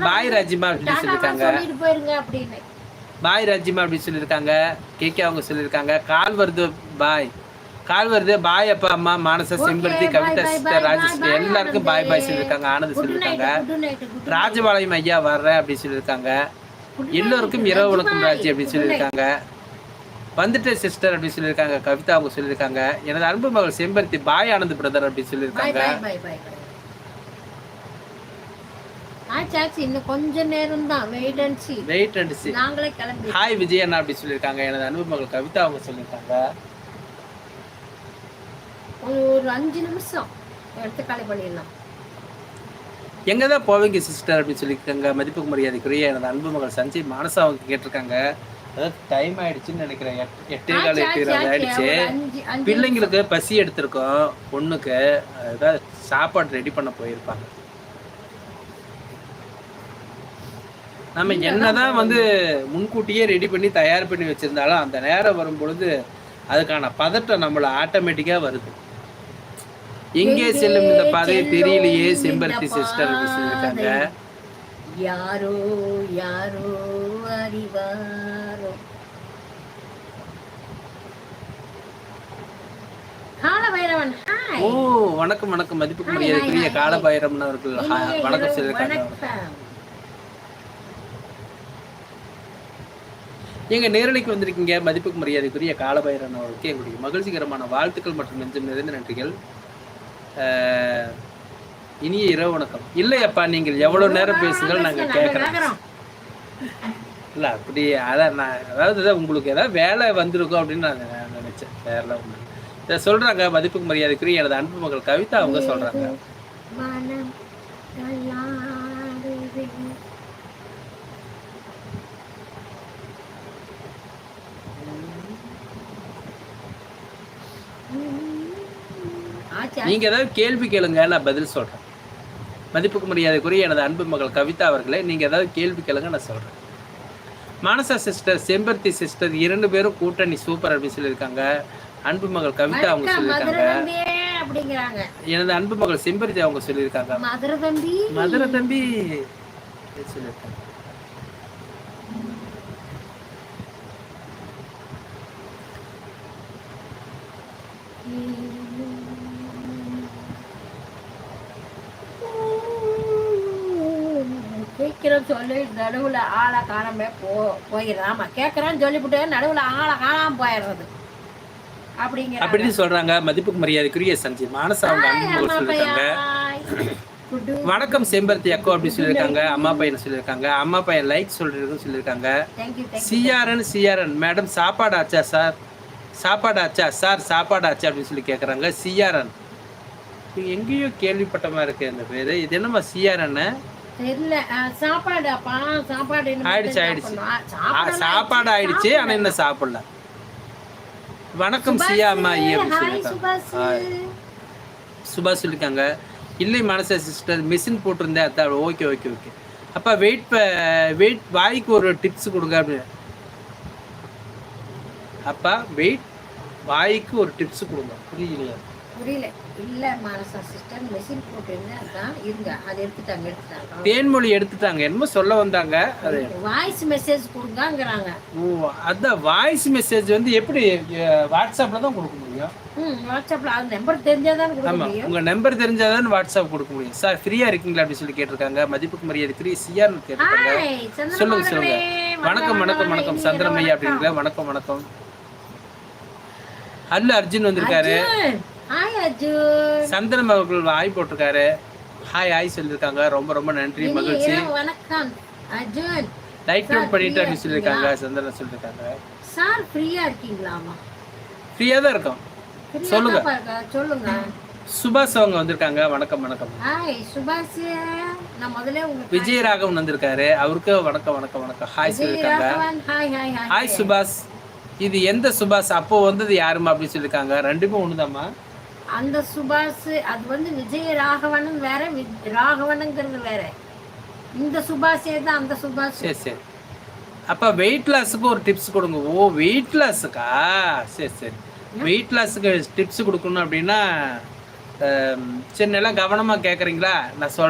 பாய் ராஜிமா அப்படின்னு சொல்லியிருக்காங்க. பாய் ராஜிமா அப்படின்னு சொல்லியிருக்காங்க. கேகே அவங்க சொல்லியிருக்காங்க. கால் வருது பாய். கால் வருது பாய் அப்பா அம்மா மானச செம்பருத்தி கவிதா சிஸ்டர் ராஜேஷ் எல்லாருக்கும் பாய் பாய். சொல்லியிருக்காங்க. ஆனந்த் சொல்லியிருக்காங்க. ராஜபாளையம் ஐயா வர்றேன் அப்படின்னு சொல்லியிருக்காங்க. எல்லோருக்கும் இரவு வணக்கம் ராஜி அப்படின்னு சொல்லியிருக்காங்க. வந்துட்டு சிஸ்டர் அப்படின்னு சொல்லியிருக்காங்க. கவிதா அவங்க சொல்லியிருக்காங்க. எனது அன்பு மகள் செம்பருத்தி பாய் ஆனந்த் பிரதர் அப்படின்னு சொல்லியிருக்காங்க. ஆச்சாச்சு இன்னும் கொஞ்ச நேரம் தான் wait and see wait and see நாங்களே கிளம்பி ஹாய் விஜய் அண்ணா அப்படி சொல்லியிருக்காங்க. எனது அன்பு மகள் கவிதா அவங்க சொல்லியிருக்காங்க. ஒரு அஞ்சு நிமிஷம். எடுத்து காலி பண்ணிடலாம். எங்க தான் போவீங்க சிஸ்டர் அப்படின்னு சொல்லியிருக்காங்க. மதிப்புக்கு மரியாதைக்குரிய எனது அன்பு மகள் சஞ்சய் மானசா அவங்க கேட்டிருக்காங்க. அதாவது டைம் ஆயிடுச்சுன்னு நினைக்கிறேன். எட்- எட்டே கால் எட்டு ஆயிடுச்சு. பிள்ளைங்களுக்கு பசி எடுத்திருக்கோம். பொண்ணுக்கு அதாவது சாப்பாடு ரெடி பண்ண போயிருப்பாங்க. நம்ம என்னதான் வந்து முன்கூட்டியே ரெடி பண்ணி தயார் பண்ணி வச்சிருந்தாலும் அந்த நேரம் வரும் பொழுது அதுக்கான பதட்டம் நம்மள ஆட்டோமேட்டிக்கா வருது. எங்கே செல்லும் இந்த பாதை தெரியலையே செம்பருத்தி சிஸ்டர் சொல்லியிருக்காங்க. யாரோ யாரோ அறிவாரோ. ஓ வணக்கம் வணக்கம். மதிப்புக்கு மரியாதைக்குரிய காலபைரவன் அவர்கள். வணக்கம் சொல்லியிருக்காங்க வணக்கம் எங்க நேரலைக்கு வந்திருக்கீங்க. மதிப்புக்கு மரியாதைக்குரிய காலபைரன் அவர்களுக்கு எங்களுடைய மகிழ்ச்சிகரமான வாழ்த்துக்கள் மற்றும் நெஞ்சம் நிறைந்த நன்றிகள். இனிய இரவு வணக்கம். இல்லையப்பா நீங்கள் எவ்வளவு நேரம் பேசுங்கள் நாங்க கேட்கறோம் இல்ல அப்படி அதான் நான் அதாவது உங்களுக்கு ஏதாவது வேலை வந்திருக்கும் அப்படின்னு நான் நினைச்சேன். வேற ஒண்ணு இதை சொல்றாங்க மதிப்புக்கு மரியாதைக்குரிய எனது அன்பு மகள் கவிதா அவங்க சொல்றாங்க. நீங்க ஏதாவது கேள்வி கேளுங்க நான் பதில் சொல்றேன். மதிப்புக்கு மரியாதைக்குரிய எனது அன்பு மகள் கவிதா அவர்களே நீங்க ஏதாவது கேள்வி கேளுங்க நான் சொல்றேன். மானசா சிஸ்டர் செம்பருத்தி சிஸ்டர் இரண்டு பேரும் கூட்டணி சூப்பர் அப்படின்னு சொல்லியிருக்காங்க. அன்பு மகள் கவிதா அவங்க சொல்லியிருக்காங்க. எனது அன்பு மகள் செம்பருத்தி அவங்க சொல்லியிருக்காங்க. மதுரை தம்பி. மதுரை தம்பி சொல்லியிருக்காங்க. கேட்கிறோம் சொல்லி நடுவுல ஆளை காணாம போ போயிடுறது ஆமா கேட்கறோன்னு சொல்லிவிட்டு நடுவுல ஆளை காணாம போயிடுறது. அப்படிங்கிற அப்படின்னு சொல்றாங்க. மதிப்புக்கு மரியாதைக்குரிய சஞ்சய் மானசா அவங்க அன்பு சொல்லியிருக்காங்க. வணக்கம் செம்பருத்தி அக்கோ அப்படின்னு சொல்லியிருக்காங்க. அம்மா பையன் சொல்லியிருக்காங்க. அம்மா பையன் லைக் சொல்றதுன்னு சொல்லியிருக்காங்க. சிஆர்என் சிஆர்என் மேடம் சாப்பாடு ஆச்சா சார்? சாப்பாடு ஆச்சா? சார் சாப்பாடு ஆச்சா? அப்படின்னு சொல்லி கேட்குறாங்க சிஆர்என் எங்கேயோ கேள்விப்பட்ட மாதிரி இருக்கு. அந்த பேரு. இது என்னம்மா சிஆர்என் தெரியல அஹ், சாப்பாடு ஆயிடுச்சு, ஆனா இன்னும் சாப்பிடல. வணக்கம் சியா அம்மா. சுபாஷ். சொல்லியிருக்காங்க இல்லை மனச சிஸ்டர் மிஷின் போட்டிருந்தேன் அதான் ஓகே ஓகே ஓகே. அப்பா வெயிட் வெயிட் வாய்க்கு ஒரு டிப்ஸ் கொடுங்க அப்படின்னு. அப்பா வெயிட் வாய்க்கு ஒரு டிப்ஸ் கொடுங்க. புரியலையா புரியல. இல்ல மானசா சிஸ்டர் மெஷின் போட்டுருங்க அதான் இருங்க. அதை எடுத்துட்டாங்க எடுத்துட்டாங்க. தேன்மொழி எடுத்துட்டாங்க. என்னமோ சொல்ல வந்தாங்க. அது வாய்ஸ் மெசேஜ் கொடுங்கங்கறாங்க. ஓ அதான் வாய்ஸ் மெசேஜ் வந்து எப்படி வாட்ஸ்அப்பில் தான் கொடுக்க முடியும்? ம் வாட்ஸ்அப்ல அது நம்பர் தெரிஞ்சாதான் கொடுக்க ஆமா. முடியும். உங்க நம்பர் தெரிஞ்சாதான் வாட்ஸ்அப் கொடுக்க முடியும். சார் ஃப்ரீயா இருக்கீங்களா அப்படின்னு சொல்லி கேட்டிருக்காங்க. மதிப்புக்கு மரியாதைக்குரிய சிஆர் கேட்டிருக்காங்க. சொல்லுங்க சொல்லுங்க. வணக்கம் வணக்கம் வணக்கம். சந்திரமையா வணக்கம். அப்படிங்களா வணக்கம். வணக்கம் அல்ல அர்ஜுன் வந்திருக்காரு. ஹாய் அர்ஜுன் சந்திரன் அவர்கள் ஹாய் போட்டிருக்காரு. ஹாய் ஹாய் சொல்லியிருக்காங்க. ரொம்ப ரொம்ப நன்றி மகிழ்ச்சி. வணக்கம் அர்ஜுன். Sir, அவுட் பண்ணிட்டு அப்படின்னு சொல்லியிருக்காங்க. சந்திரன் சொல்லியிருக்காங்க. சார் ஃப்ரீயா இருக்கீங்களாமா ஃப்ரீயா தான் இருக்கும். சொல்லுங்க. சொல்லுங்க. சுபாஷ் அவங்க வந்திருக்காங்க. வணக்கம் வணக்கம். ஹாய் சுபாஷ். நான் முதல்ல உங்களுக்கு விஜயராகவன் வந்திருக்காரு. அவருக்கு வணக்கம் வணக்கம் வணக்கம். ஹாய் சொல்லியிருக்காங்க. ஹாய் ஹாய் ஹாய் சுபாஷ். இது எந்த சுபாஷ்? அப்போ வந்தது யாருமா அப்படின்னு சொல்லியிருக்காங்க? ரெண்டுமே ஒண்ணுதாம்மா. அந்த சுபாஷ் அது வந்து விஜய ராகவனும் வேற ராகவனுங்கிறது வேற. இந்த சுபாஷே தான் அந்த சுபாஷ். சரி சரி. அப்போ வெயிட் லாஸுக்கு ஒரு டிப்ஸ் கொடுங்க. ஓ வெயிட் லாஸுக்கா சரி சரி. வெயிட் லாஸுக்கு டிப்ஸ் கொடுக்கணும் அப்படின்னா சரி நல்லா கவனமாக கேட்குறீங்களா நான் சொல்